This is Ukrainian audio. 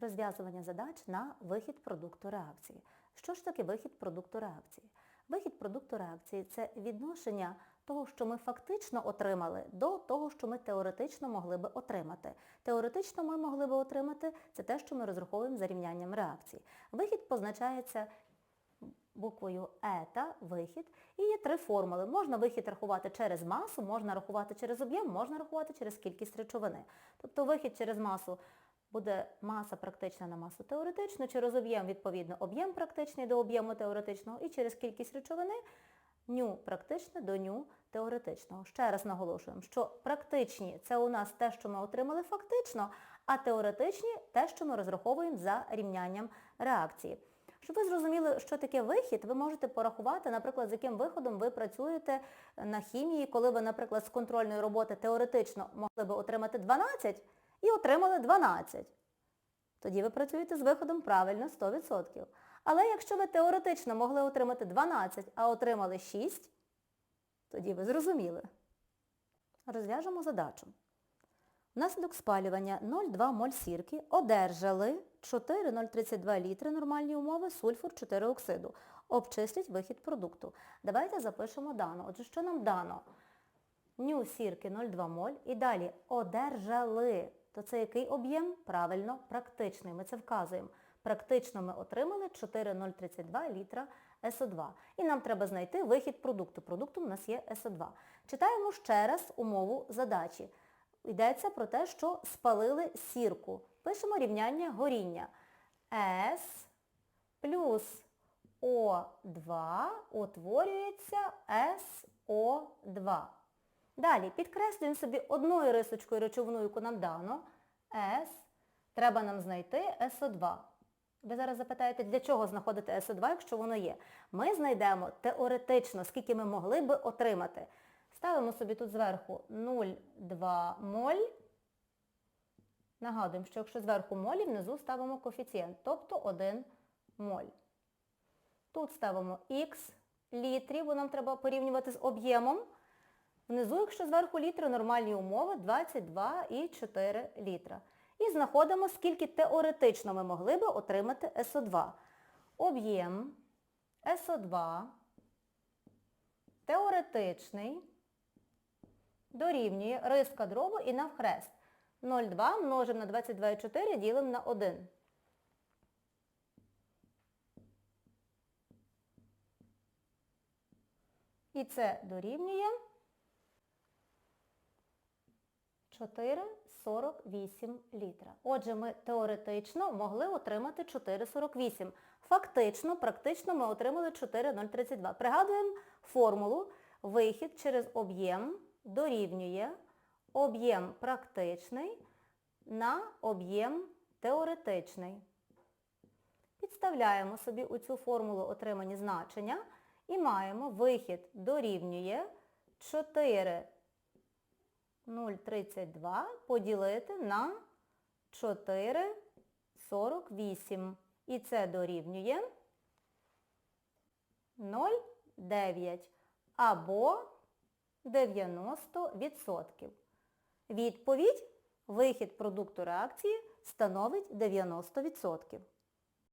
Розв'язування задач на вихід продукту реакції. Що ж таке вихід продукту реакції? Вихід продукту реакції це відношення того, що ми фактично отримали, до того, що ми теоретично могли би отримати. Теоретично ми могли би отримати це те, що ми розраховуємо за рівнянням реакції. Вихід позначається буквою ета, вихід, і є три формули. Можна вихід рахувати через масу, можна рахувати через об'єм, можна рахувати через кількість речовини. Тобто вихід через масу буде маса практична на масу теоретичну, через об'єм, відповідно, об'єм практичний до об'єму теоретичного, і через кількість речовини ню практичне до ню теоретичного. Ще раз наголошуємо, що практичні це у нас те, що ми отримали фактично, а теоретичні те, що ми розраховуємо за рівнянням реакції. Щоб ви зрозуміли, що таке вихід, ви можете порахувати, наприклад, з яким виходом ви працюєте на хімії, коли ви, наприклад, з контрольної роботи теоретично могли би отримати 12 і отримали 12. Тоді ви працюєте з виходом правильно 100%. Але якщо ви теоретично могли отримати 12, а отримали 6, тоді ви зрозуміли. Розв'яжемо задачу. Внаслідок спалювання 0,2 моль сірки одержали 4,032 літри нормальні умови сульфур 4 оксиду. Обчисліть вихід продукту. Давайте запишемо дано. Отже, що нам дано? Ню сірки 0,2 моль і далі одержали. То це який об'єм? Правильно, практичний. Ми це вказуємо. Практично ми отримали 4,032 літра СО2. І нам треба знайти вихід продукту. Продуктом у нас є СО2. Читаємо ще раз умову задачі. Йдеться про те, що спалили сірку. Пишемо рівняння горіння. С плюс О2 утворюється СО2. Далі підкреслюємо собі одною рисочкою речовину, яку нам дано. С. Треба нам знайти СО2. Ви зараз запитаєте, для чого знаходити СО2, якщо воно є. Ми знайдемо теоретично, скільки ми могли би отримати. Ставимо собі тут зверху 0,2 моль. Нагадуємо, що якщо зверху молі, внизу ставимо коефіцієнт, тобто 1 моль. Тут ставимо х літрів, бо нам треба порівнювати з об'ємом. Внизу, якщо зверху літри, нормальні умови 22,4 літра. І знаходимо, скільки теоретично ми могли би отримати СО2. Об'єм СО2 теоретичний дорівнює риска дробу і навхрест. 0,2 множимо на 22,4 ділимо на 1. І це дорівнює 4,48 літра. Отже, ми теоретично могли отримати 4,48. Фактично, практично ми отримали 4,032. Пригадуємо формулу. Вихід через об'єм дорівнює об'єм практичний на об'єм теоретичний. Підставляємо собі у цю формулу отримані значення і маємо вихід дорівнює 4 0,32 поділити на 4,48. І це дорівнює 0,9 або 90%. Відповідь – вихід продукту реакції становить 90%.